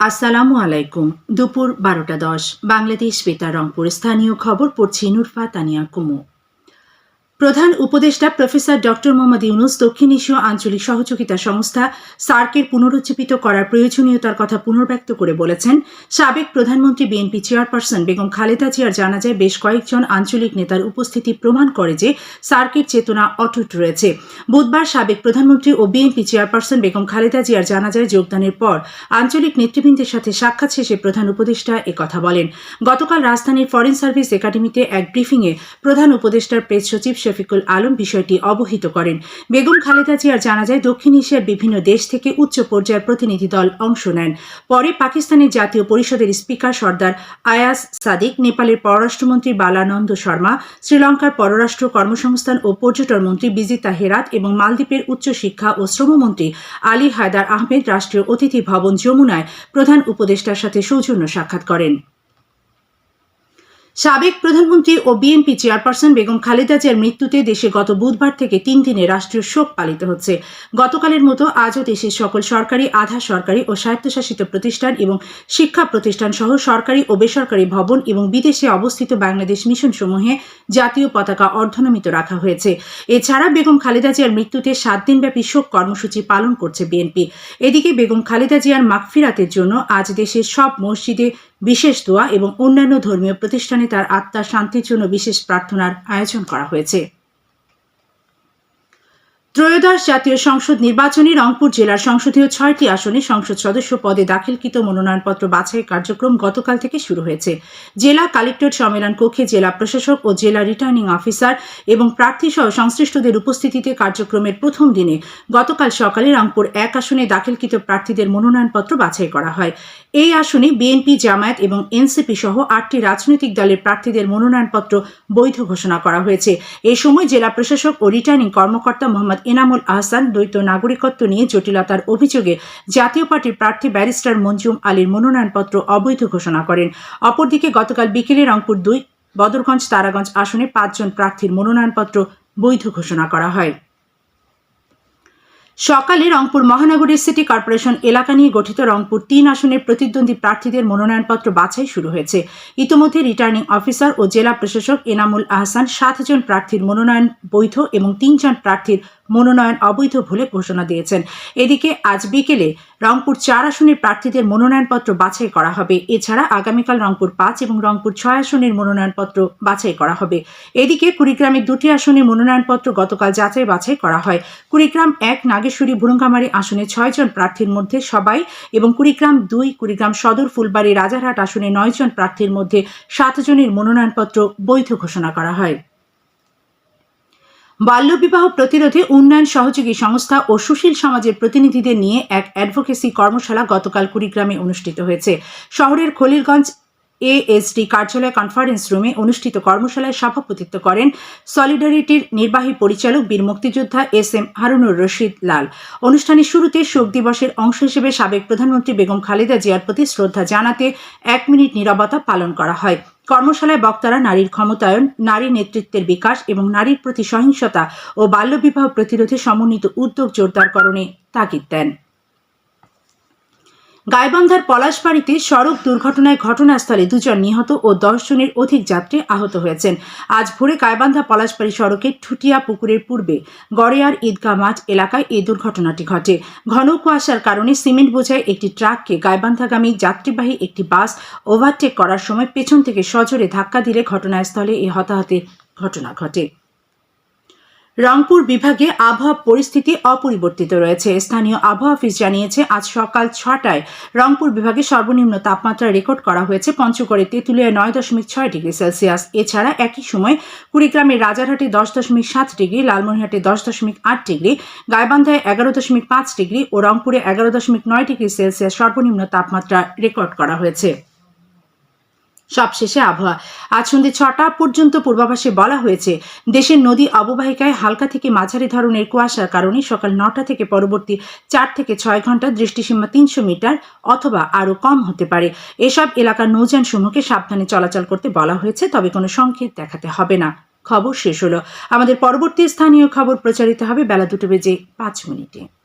আসসালামু আলাইকুম। দুপুর বারোটা দশ। বাংলাদেশ বেতার রংপুর স্থানীয় খবর পড়ছে নুরফা তানিয়া কুমু। প্রধান উপদেষ্টা প্রফেসর ডক্টর মোহাম্মদ ইউনুস দক্ষিণ এশীয় আঞ্চলিক সহযোগিতা সংস্থা সার্কের পুনরুজ্জীবিত করার প্রয়োজনীয়তার কথা পুনর্ব্যক্ত করে বলেছেন। সাবেক প্রধানমন্ত্রী বিএনপি চেয়ারপারসন বেগম খালেদা জিয়ার জানা যায় বেশ কয়েকজন আঞ্চলিক নেতার উপস্থিতি প্রমাণ করে যে সার্কের চেতনা অটুট রয়েছে। বুধবার সাবেক প্রধানমন্ত্রী ও বিএনপি চেয়ারপারসন বেগম খালেদা জিয়ার জানা যায় যোগদানের পর আঞ্চলিক নেতৃবৃন্দের সাথে সাক্ষাৎ শেষে প্রধান উপদেষ্টা একথা বলেন। গতকাল রাজধানীর ফরেন সার্ভিস একাডেমিতে এক ব্রিফিংয়ে প্রধান উপদেষ্টার প্রেস সচিব শফিকুল আলম বিষয়টি অবহিত করেন। বেগম খালেদা জিয়ার জানা যায় দক্ষিণ এশিয়ার বিভিন্ন দেশ থেকে উচ্চ পর্যায়ের প্রতিনিধি দল অংশ নেন। পরে পাকিস্তানের জাতীয় পরিষদের স্পিকার সর্দার আয়াস সাদিক, নেপালের পররাষ্ট্রমন্ত্রী বালানন্দ শর্মা, শ্রীলঙ্কার পররাষ্ট্র কর্মসংস্থান ও পর্যটন মন্ত্রী বিজিতা হেরাত এবং মালদ্বীপের উচ্চশিক্ষা ও শ্রমমন্ত্রী আলী হায়দার আহমেদ রাষ্ট্রীয় অতিথি ভবন যমুনায় প্রধান উপদেষ্টার সাথে সৌজন্য সাক্ষাৎ করেন। সাবেক প্রধানমন্ত্রী ও বিএনপি চেয়ারপারসন বেগম খালেদা জিয়ার মৃত্যুতে দেশে গত বুধবার থেকে তিন দিনে রাষ্ট্রীয় শোক পালিত হচ্ছে। গতকালের মতো আজও দেশের সকল সরকারি, আধা সরকারি ও স্বায়ত্তশাসিত প্রতিষ্ঠান এবং শিক্ষা প্রতিষ্ঠান সহ সরকারি ও বেসরকারি ভবন এবং বিদেশে অবস্থিত বাংলাদেশ মিশন সমূহে জাতীয় পতাকা অর্ধনমিত রাখা হয়েছে। এছাড়া বেগম খালেদা জিয়ার মৃত্যুতে সাত দিনব্যাপী শোক কর্মসূচি পালন করছে বিএনপি। এদিকে বেগম খালেদা জিয়ার মাগফিরাতের জন্য আজ দেশের সব মসজিদে বিশেষ দোয়া এবং অন্যান্য ধর্মীয় প্রতিষ্ঠানে তার আত্মার শান্তির জন্য বিশেষ প্রার্থনার আয়োজন করা হয়েছে। ত্রয়োদশ জাতীয় সংসদ নির্বাচনে রংপুর জেলার সংসদীয় ছয়টি আসনে সংসদ সদস্য পদে দাখিলকৃত মনোনয়নপত্র বাছাই কার্যক্রম গতকাল থেকে শুরু হয়েছে। জেলা কালেক্টর সম্মেলন কক্ষে জেলা প্রশাসক ও জেলা রিটার্নিং অফিসার এবং প্রার্থী সহ সংশ্লিষ্টদের উপস্থিতিতে কার্যক্রমের প্রথম দিনে গতকাল সকালে রংপুর এক আসনে দাখিলকৃত প্রার্থীদের মনোনয়নপত্র বাছাই করা হয়। এই আসনে বিএনপি, জামায়াত এবং এনসিপি সহ আটটি রাজনৈতিক দলের প্রার্থীদের মনোনয়নপত্র বৈধ ঘোষণা করা হয়েছে। এ সময় জেলা প্রশাসক ও রিটার্নিং কর্মকর্তা মোহাম্মদ এনামুল আহসান দ্বৈত নাগরিকত্ব নিয়ে জটিলতার অভিযোগে জাতীয় পার্টির প্রার্থী ব্যারিস্টার মঞ্জুম আলীর মনোনয়নপত্র অবৈধ ঘোষণা করেন। অপরদিকে গতকাল বিকেলে রংপুর দুই, বদরগঞ্জ, তারাগঞ্জ আসনে পাঁচজন প্রার্থীর মনোনয়নপত্র বৈধ ঘোষণা করা হয়। সকালে রংপুর মহানগরীর সিটি কর্পোরেশন এলাকা নিয়ে গঠিত রংপুর তিন আসনের প্রতিদ্বন্দ্বী প্রার্থীদের মনোনয়নপত্র বাছাই শুরু হয়েছে। ইতিমধ্যে রিটার্নিং অফিসার ও জেলা প্রশাসক এনামুল আহসান সাতজন প্রার্থীর মনোনয়ন বৈধ এবং তিনজন প্রার্থীর মনোনয়ন অবৈধ বলে ঘোষণা দিয়েছেন। এদিকে আজ বিকেলে রংপুর চার আসনের প্রার্থীদের মনোনয়নপত্র বাছাই করা হবে। এছাড়া আগামীকাল রংপুর পাঁচ এবং রংপুর ছয় আসনের মনোনয়নপত্র বাছাই করা হবে। এদিকে কুড়িগ্রামের দুটি আসনের মনোনয়নপত্র গতকাল যাচাই বাছাই করা হয়। কুড়িগ্রাম এক, নাগেশ্বরী ভুরুঙ্গামারি আসনে ছয়জন প্রার্থীর মধ্যে সবাই এবং কুড়িগ্রাম দুই, কুড়িগ্রাম সদর, ফুলবাড়ি, রাজারহাট আসনে নয়জন প্রার্থীর মধ্যে সাতজনের মনোনয়নপত্র বৈধ ঘোষণা করা হয়। বাল্যবিবাহ প্রতিরোধে উন্নয়ন সহযোগী সংস্থা ও সুশীল সমাজের প্রতিনিধিদের নিয়ে এক অ্যাডভোকেসি কর্মশালা গতকাল কুড়িগ্রামে অনুষ্ঠিত হয়েছে। শহরের খলিলগঞ্জ এএসডি কার্যালয় কনফারেন্স রুমে অনুষ্ঠিত কর্মশালায় সভাপতিত্ব করেন সলিডারিটির নির্বাহী পরিচালক বীর মুক্তিযোদ্ধা এস এম হারুনুর রশিদ লাল। অনুষ্ঠানের শুরুতে শোক দিবসের অংশ হিসেবে সাবেক প্রধানমন্ত্রী বেগম খালেদা জিয়ার প্রতি শ্রদ্ধা জানাতে এক মিনিট নিরবতা পালন করা হয়। কর্মশালায় বক্তারা নারীর ক্ষমতায়ন, নারী নেতৃত্বের বিকাশ এবং নারীর প্রতি সহিংসতা ও বাল্যবিবাহ প্রতিরোধে সমন্বিত উদ্যোগ জোরদারকরণে তাগিদ দেন। গাইবান্ধার পলাশবাড়িতে সড়ক দুর্ঘটনায় ঘটনাস্থলে দুজন নিহত ও দশ জনের অধিক যাত্রী আহত হয়েছেন। আজ ভোরে গাইবান্ধা পলাশবাড়ি সড়কের ঠুটিয়া পুকুরের পূর্বে গড়েয়ার ঈদগাহ মাঠ এলাকায় এই দুর্ঘটনাটি ঘটে। ঘন কুয়াশার কারণে সিমেন্ট বোঝায় একটি ট্রাককে গাইবান্ধাগামী যাত্রীবাহী একটি বাস ওভারটেক করার সময় পেছন থেকে সজোরে ধাক্কা দিলে ঘটনাস্থলে এই হতাহতের ঘটনা ঘটে। রংপুর বিভাগে আবহাওয়া পরিস্থিতি অপরিবর্তিত রয়েছে। স্থানীয় আবহাওয়া অফিস জানিয়েছে, আজ সকাল ছটায় রংপুর বিভাগে সর্বনিম্ন তাপমাত্রা রেকর্ড করা হয়েছে, পঞ্চগড়ে তেঁতুলিয়ায় নয় দশমিক ছয় ডিগ্রি সেলসিয়াস। এছাড়া একই সময় কুড়িগ্রামের রাজারহাটে দশ দশমিক সাত ডিগ্রি, লালমনিরহাটে দশ দশমিক আট ডিগ্রি, গাইবান্ধায় এগারো দশমিক পাঁচ ডিগ্রি ও রংপুরে এগারো দশমিক নয় ডিগ্রি সেলসিয়াস সর্বনিম্ন তাপমাত্রা রেকর্ড করা হয়েছে। সবশেষে আবহাওয়া। আজ সন্ধ্যে ছটা পর্যন্ত পূর্বাভাসে বলা হয়েছে, দেশের নদী অববাহিকায় হালকা থেকে মাঝারি ধরনের কুয়াশার কারণে সকাল নটা থেকে পরবর্তী চার থেকে ছয় ঘণ্টা দৃষ্টিসীমা তিনশো মিটার অথবা আরও কম হতে পারে। এসব এলাকার নৌযান সমূহকে সাবধানে চলাচল করতে বলা হয়েছে, তবে কোনো সংকেত দেখাতে হবে না। খবর শেষ হলো। আমাদের পরবর্তী স্থানীয় খবর প্রচারিত হবে বেলা দুটো বেজে পাঁচ মিনিটে।